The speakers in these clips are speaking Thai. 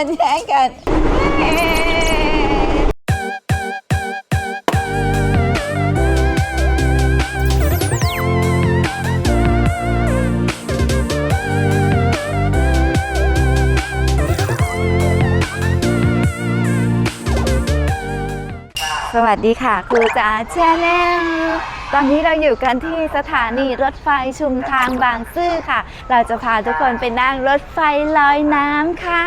ันแย่งกันสวัสดีค่ะ ครูจ๋าแชนแนล ตอนนี้เราอยู่กันที่สถานีรถไฟชุมทางบางซื่อค่ะ เราจะพาทุกคนไปนั่งรถไฟลอยน้ำค่ะ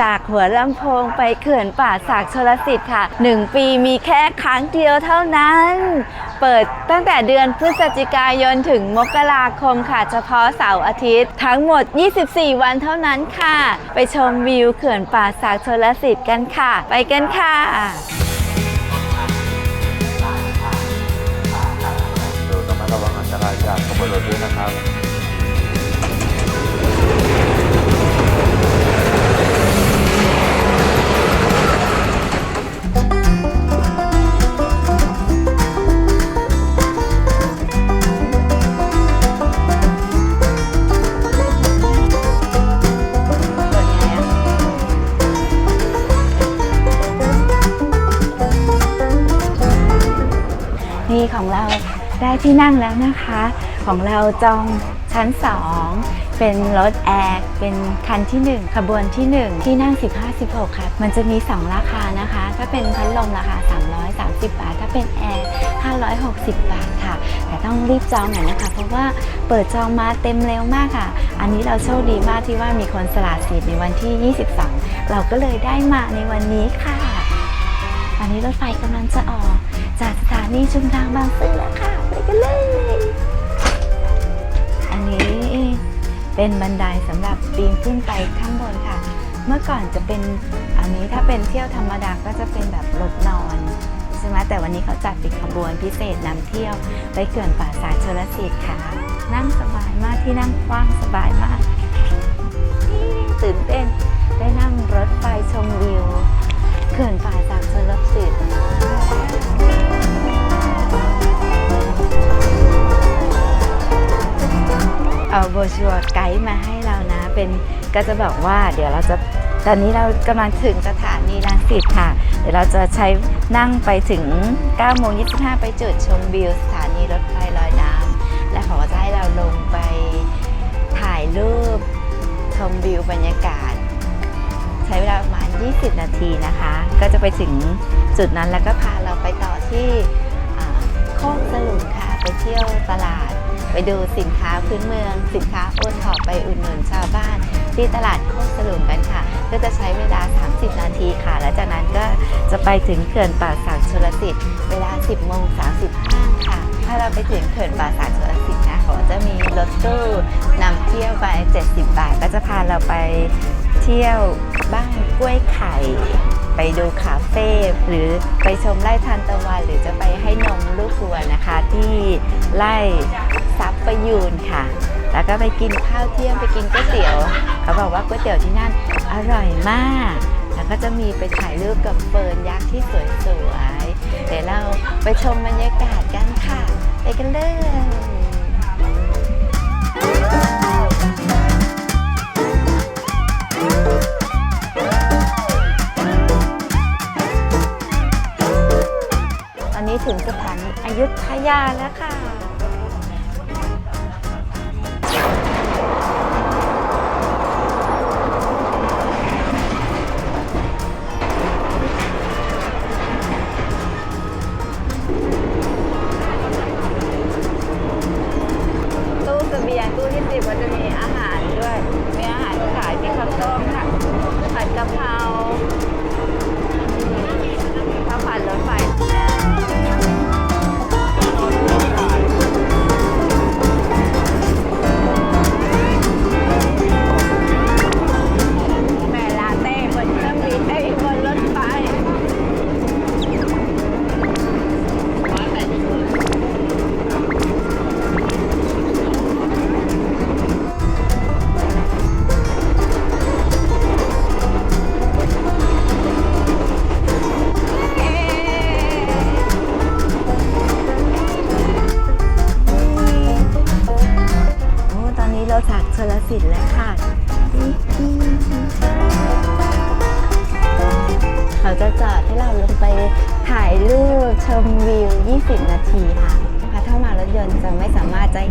จากหัวลำโพงไปเขื่อนป่าสักชลสิทธิ์ค่ะ 1 ปีมีแค่ครั้งเดียวเท่านั้น เปิดตั้งแต่เดือนพฤศจิกายนถึงมกราคมค่ะ เฉพาะเสาร์อาทิตย์ ทั้งหมด 24 วันเท่านั้นค่ะ ไปชมวิวเขื่อนป่าสักชลสิทธิ์กันค่ะ ไปกันค่ะ จากขบวนด้วยนะครับนี่ของเราได้ที่นั่งแล้วนะคะ ของเราจองชั้น 2 เป็นรถแอร์เป็นคันที่ 1 ขบวนที่ 1 ที่นั่ง 15-16 ค่ะ มันจะมี 2 ราคานะคะ ถ้าเป็นพัดลมราคา 330 บาท ถ้าเป็นแอร์ 560 บาทค่ะ แต่ต้องรีบจองหน่อยนะคะ เพราะว่าเปิดจองมาเต็มเร็วมากค่ะ อันนี้เราโชคดีมากที่ว่ามีคนสละสิทธิ์ในวันที่ 22 เราก็เลยได้มาในวันนี้ค่ะตอนนี้รถไฟกำลังจะออกจากสถานีชุมทางบางซื่อแล้วค่ะ ไปกันเลย เป็นบันไดสำหรับปีนขึ้นไปข้างบนค่ะ เมื่อก่อนจะเป็นอันนี้ถ้าเป็นเที่ยวธรรมดาก็จะเป็นแบบรถนอนใช่ไหมแต่วันนี้เขาจัดเป็นขบวนพิเศษนำเที่ยวไปเขื่อนป่าสาชลสิทธิ์ค่ะ นั่งสบายมากที่นั่งกว้างสบายมากตื่นเต้นได้นั่งรถไฟชมวิว เขื่อนป่าสักชลสิทธิ์ บชัวไกด์มาให้เรานะ เป็นก็จะบอกว่าเดี๋ยวเราจะตอนนี้เรากำลังถึงสถานีรังสิตค่ะ เดี๋ยวเราจะใช้นั่งไปถึง9โมง25 ไปจุดชมวิวสถานีรถไฟลอยน้ำและเขาก็จะให้เราลงไปถ่ายรูปชมวิวบรรยากาศ ใช้เวลาประมาณ 20 นาทีนะคะ ก็จะไปถึงจุดนั้นแล้วก็พาเราไปต่อที่โคกสลุงค่ะ ไปเที่ยวตลาด ไปดูสินค้าพื้นเมือง สินค้าโอท็อปไปอุดหนุนชาวบ้าน ที่ตลาดโคกสลุงกันค่ะ ก็จะใช้เวลา 30 นาทีค่ะ และจากนั้นก็จะไปถึงเขื่อนป่าสักชลสิทธิ์เวลา 10โมง35ค่ะ ถ้าเราไปถึงเขื่อนป่าสักชลสิทธิ์นะเขาจะมีรถตู้นำเที่ยวไป 70 บาท ก็จะพาเราไปเที่ยวบ้านกล้วยไข่ ไปดูคาเฟ่หรือไปชมไร่ทานตะวัน หรือจะไปให้นมลูกวัวนะคะ ที่ไร่ซับประยูนค่ะ แล้วก็ไปกินข้าวเที่ยงไปกินก๋วยเตี๋ยว เขาบอกว่าก๋วยเตี๋ยวที่นั่นอร่อยมาก แล้วก็จะมีไปถ่ายรูปกับเฟิร์นยักษ์ที่สวยๆเดี๋ยวเราไปชมบรรยากาศกันค่ะ ไปกันเลย ถึงสถานีอยุธยาแล้วค่ะ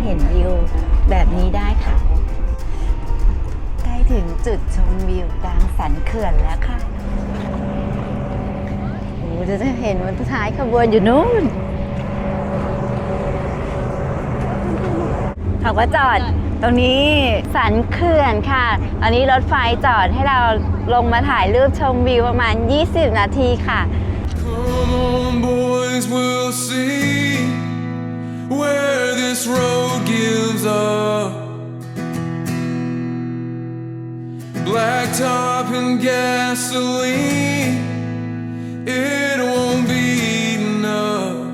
เห็นวิวแบบนี้ได้ค่ะ ใกล้ถึงจุดชมวิวกลางสันเขื่อนแล้วค่ะโอ้จะจะเห็นวันท้ายขบวนอยู่นู้นเขาก็จอดตรงนี้สันเขื่อนค่ะตอนนี้รถไฟจอดให้เราลงมาถ่ายรูปชมวิวประมาณ 20 นาทีค่ะ Come on, boys, we'll see where this road gives up. Blacktop and gasoline, it won't be enough.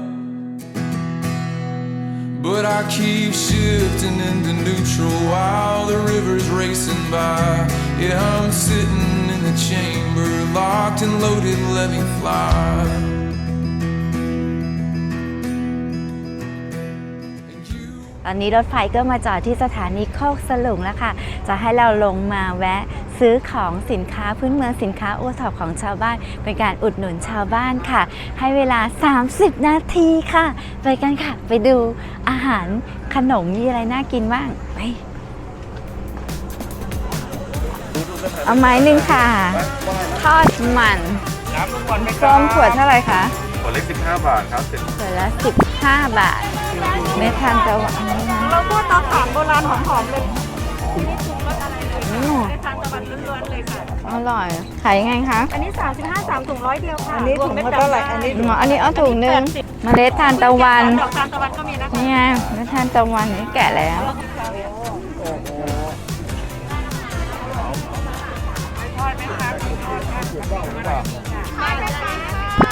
But I keep shifting into neutral while the river's racing by. Yeah, I'm sitting in the chamber, locked and loaded, let me fly. ตอนนี้รถไฟก็มาจอดที่สถานีโคกสลุงแล้วค่ะ จะให้เราลงมาแวะซื้อของสินค้าพื้นเมืองสินค้าโอท็อปของชาวบ้าน เป็นการอุดหนุนชาวบ้านค่ะ ให้เวลา 30 นาทีค่ะ ไปกันค่ะ ไปดูอาหารขนมมีอะไรน่ากินบ้างไปเอาไม้หนึ่งค่ะ ทอดมันส้มขวดเท่าไหร่คะ ขวดเล็ก 15 บาทครับเป็นขวดละ 15 บาทไม่ทานจะหวานนี้นะเราพูดเตาถ่านโบราณหอมๆเลยอืมในทานตะวันล้วนๆเลยค่ะ อร่อย ขายยังไงคะ อันนี้ 35 3ถุงร้อยเดียวค่ะอันนี้ถุงละเท่าไหร่อันนี้หมออันนี้เอาถุงหนึ่งเมล็ดทานตะวัน ดอกทานตะวันก็มีนะคะนี่ไงเมล็ดทานตะวันนี่แกะแล้วครับหมูยา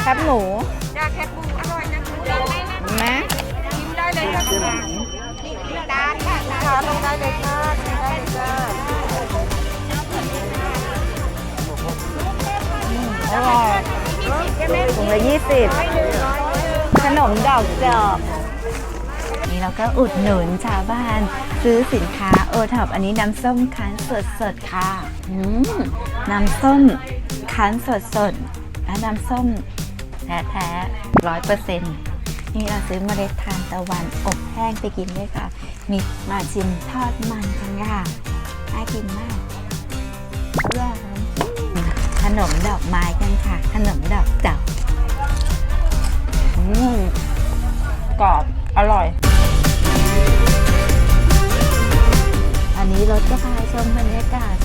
แคบหมู อร่อยนะคุณเห็นไหมกินได้เลยค่ะคุณดาค่ะทานลงได้เลยค่ะกินได้เลยจ้าอร่อยถุงละยี่สิบขนมดอกจอกนี่เราก็อุดหนุนชาวบ้านซื้อสินค้าโอท็อปอันนี้น้ำส้มคั้นสดสดๆค่ะน้ำส้มคั้นสดสดๆและน้ำส้ม แท้แท้ร้อยเปอร์เซ็นต์นี่เราซื้อเมล็ดทานตะวันอบแห้งไปกินด้วยค่ะ มีมาชิมทอดมันกันค่ะน่ากินมากอร่อยขนมดอกไม้กันค่ะ ขนมดอกจอกอืมกรอบ อร่อย อันนี้รถก็พาชมบรรยากาศ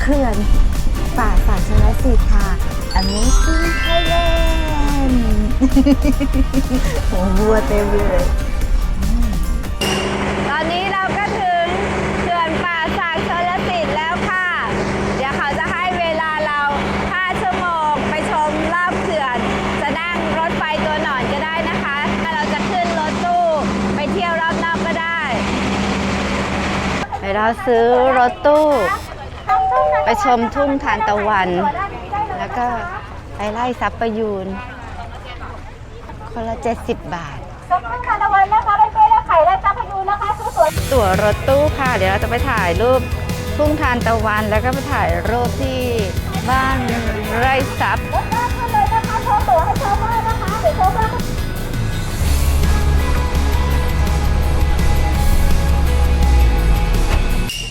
เขื่อนป่าสักชลสิทธิ์ค่ะอันนี้คือ โอ้วัวเต็มเลยอืมตอนนี้เราก็ถึงเขื่อนป่าสักชลสิทธิ์แล้วค่ะ เดี๋ยวเขาจะให้เวลาเรา 5 ชั่วโมงไปชมรอบเขื่อน จะนั่งรถไฟตัวหนอนก็ได้นะคะถ้าเราจะขึ้นรถตู้ไปเที่ยวรอบนอกก็ได้เดี๋ยวเราซื้อรถตู้ ไปชมทุ่งทานตะวัน แล้วก็ไปไล่ซับประยูน คนละ 70 บาทส้มทานตะวันนะคะเป็นกล้วยและไข่และจับพยูนนะคะสวยตั๋วรถตู้ค่ะ เดี๋ยวเราจะไปถ่ายรูปทุ่งทานตะวันแล้วก็ไปถ่ายรูปที่บ้านไร่ซับๆรถน้ำเลยนะคะโชว์ตัวให้ชาวบ้านนะคะเดี๋ยวโชว์บ้าน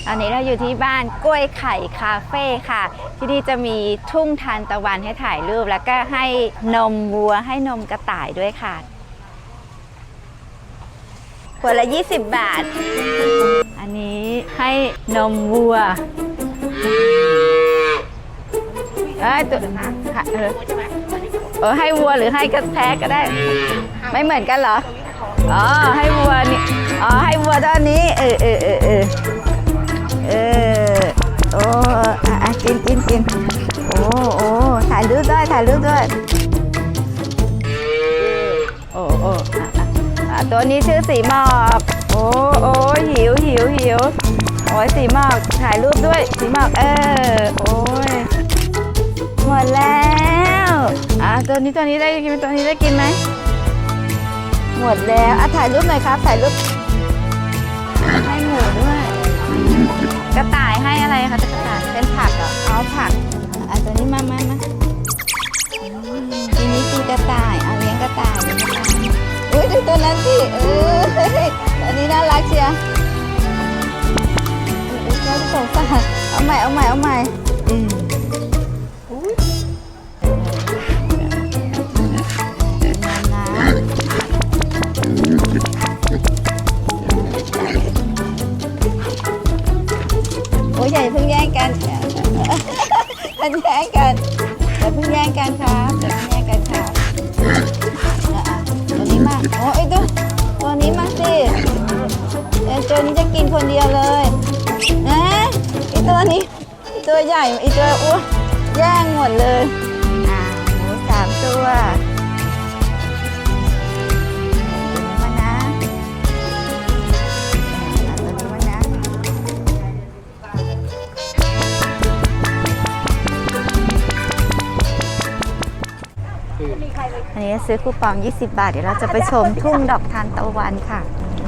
ตอนนี้เราอยู่ที่บ้านกล้วยไข่คาเฟ่ค่ะ ที่นี่จะมีทุ่งทานตะวันให้ถ่ายรูป แล้วก็ให้นมวัวให้นมกระต่ายด้วยค่ะขวดละ 20 บาท อันนี้ให้นมวัวเอ้ยตัวเออเออให้วัวหรือให้กระแทกก็ได้ ไม่เหมือนกันเหรอ อ๋อให้วัวนี่ อ๋อให้วัวด้านนี้ เออเออเออเออ เออโอ้อะอะกินกินกินโอ้โอ้ถ่ายรูปด้วยถ่ายรูปด้วยโอ้โอ้อะอะอะตัวนี้ชื่อสีหมอกโอ้โอ้หิวหิวหิวโอ้ยสีหมอกถ่ายรูปด้วยสีหมอกเออโอ้ยหมดแล้วอะตัวนี้ตัวนี้ได้กินตัวนี้ได้กินไหมหมดแล้วอะถ่ายรูปหน่อยครับถ่ายรูปให้หมูด้วย กระต่ายให้อะไรคะกระต่ายเป็นผักเหรอเอาผักอาตัวนี้มามามาทีนี้ตีกระต่ายเอาเลี้ยงกระต่ายอุ้ยดูตัวนั้นสิเอออันนี้น่ารักเชียวอุ้ยน่าสงสารเอาใหม่เอาใหม่เอาใหม่อืม ตัวใหญ่ไอตัวอ้วนแย่งหมดเลย อ่าหมูสามตัวตัวนี้มานะอ่าตัวนี้มานะอันนี้ซื้อคูปอง 20 บาท เดี๋ยวเราจะไปชมทุ่งดอกทานตะวันค่ะ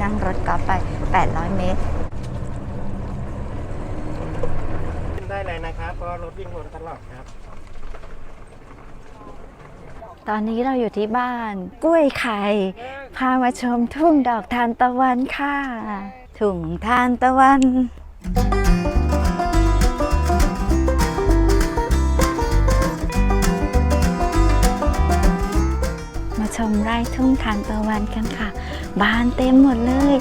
นั่งรถกอล์ฟไป 800 เมตร ได้ เลยนะครับเพราะรถวิ่งวนตลอดครับ ตอนนี้เราอยู่ที่บ้านกล้วยไข่ พามาชมทุ่งดอกทานตะวันค่ะ ทุ่งทานตะวันมาชมไร่ทุ่งทานตะวันกันค่ะ บานเต็มหมดเลย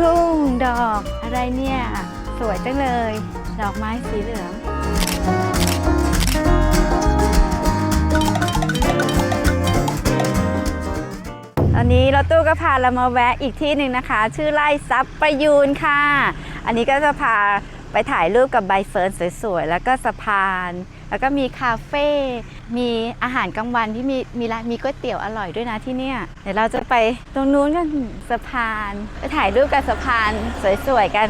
ทุ่งดอกอะไรเนี่ย สวยจังเลย ดอกไม้สีเหลืองตอนนี้รถตู้ก็พาเรามาแวะอีกที่หนึ่งนะคะ ชื่อไร่ซับประยูนค่ะ อันนี้ก็จะพา ไปถ่ายรูปกับใบเฟิร์นสวยๆ แล้วก็สะพาน แล้วก็มีคาเฟ่ มีอาหารกลางวันที่มีมีร้านมีก๋วยเตี๋ยวอร่อยด้วยนะที่เนี่ย เดี๋ยวเราจะไปตรงนู้นกันสะพาน ไปถ่ายรูปกับสะพานสวยๆกัน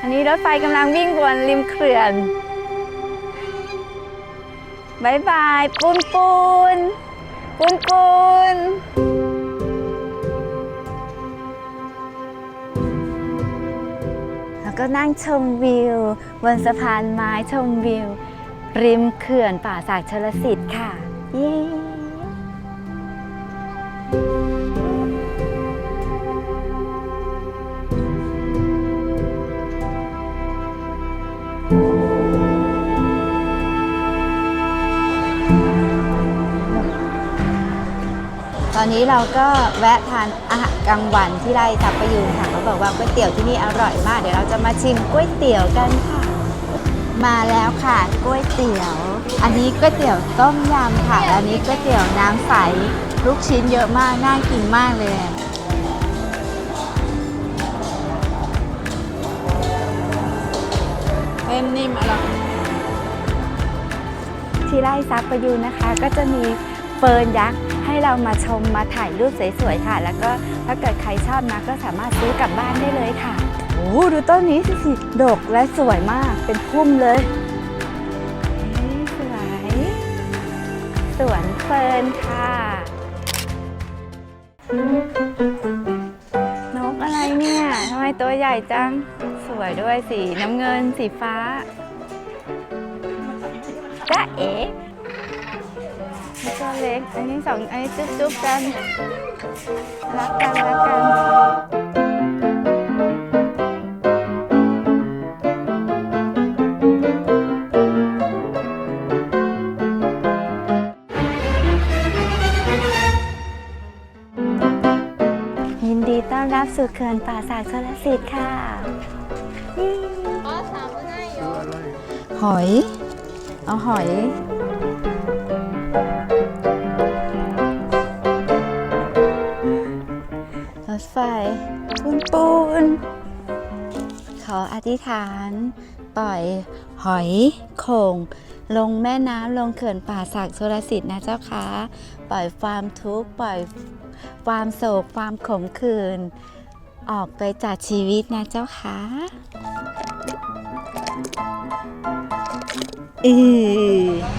อันนี้รถไฟกำลังวิ่งวนริมเขื่อน บายบายปูนปูนปูนปูนแล้วก็นั่งชมวิว บนสะพานไม้ชมวิว ริมเขื่อนป่าสากชลสิทธิ์ค่ะ เย้ เราก็แวะทานอาหารกลางวันที่ไร่ทับประยูนค่ะเขาบอกว่าก๋วยเตี๋ยวที่นี่อร่อยมาก เดี๋ยวเราจะมาชิมก๋วยเตี๋ยวกันค่ะ มาแล้วค่ะก๋วยเตี๋ยว อันนี้ก๋วยเตี๋ยวต้มยำค่ะอันนี้ก๋วยเตี๋ยวน้ำใสลูกชิ้นเยอะมากน่ากินมากเลยเส้นนิ่มอร่อยที่ไร่ซับประยูนนะคะ ก็จะมีเฟิร์นยักษ์ ให้เรามาชมมาถ่ายรูปสวยๆค่ะ แล้วก็ถ้าเกิดใครชอบนะก็สามารถซื้อกลับบ้านได้เลยค่ะโอ้ดูต้นนี้สิดกและสวยมากเป็นพุ่มเลยเฮ้ยสวยสวนเฟิร์นค่ะนกอะไรเนี่ยทำไมตัวใหญ่จัง สวยด้วยสีน้ำเงินสีฟ้าจ้าเอ๋ นี่ตัวเล็ก อันนี้สองอันนี้จุ๊บจุ๊บกัน รักกันรักกันยินดีต้อนรับสู่เขื่อนป่าสากชลสิทธิ์ค่ะหอย เอาหอย ไฟ ปูนปูน ขออธิษฐาน ปล่อยหอยโข่งลงแม่น้ำลงเขื่อนป่าศักดิ์โชลสิทธิ์นะเจ้าคะปล่อยความทุกข์ปล่อยความโศกความขมขื่นออกไปจากชีวิตนะเจ้าคะอือ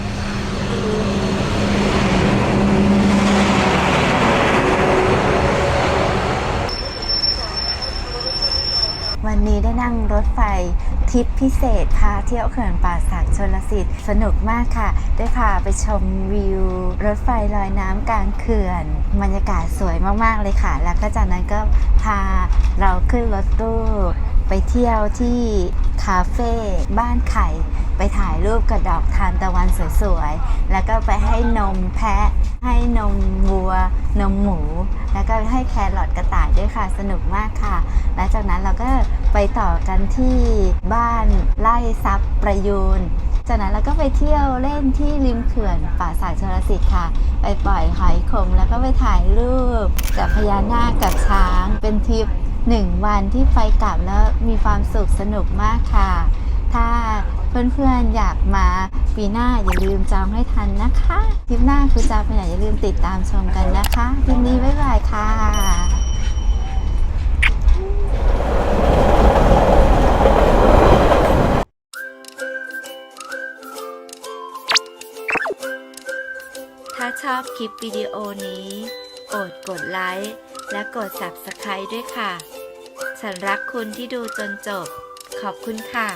วันนี้ได้นั่งรถไฟ ทริปพิเศษพาเที่ยวเขื่อนป่าสักชนลสิทธิ์สนุกมากค่ะ ได้พาไปชมวิว รถไฟลอยน้ำกลางเขื่อนบรรยากาศสวยมากๆเลยค่ะ แล้วก็จากนั้นก็พาเราขึ้นรถตู้ ไปเที่ยวที่คาเฟ่บ้านไข่ รูปกับดอกทานตะวันสวยๆ แล้วก็ไปให้นมแพะ ให้นมวัว นมหมู แล้วก็ให้แครอทกระต่ายด้วยค่ะ สนุกมากค่ะ และจากนั้นเราก็ไปต่อกันที่บ้านไล่ซับประยูนจากนั้นเราก็ไปเที่ยวเล่นที่ริมเขื่อนป่าสากชลสิทธิ์ค่ะ ไปปล่อยหอยขมแล้วก็ไปถ่ายรูปกับพญานาคกับช้างเป็นทริปหนึ่งวันที่ไปกลับแล้วมีความสุขสนุกมากค่ะ ถ้า เพื่อนๆอยากมาปีหน้าอย่าลืมจองให้ทันนะคะทริปหน้าคือจะไปไหนอย่าลืมติดตามชมกันนะคะทริปนี้บ๊ายบายค่ะถ้าชอบคลิปวิดีโอนี้โปรดกดไลค์และกด Subscribe ด้วยค่ะ ฉันรักคุณที่ดูจนจบ ขอบคุณค่ะ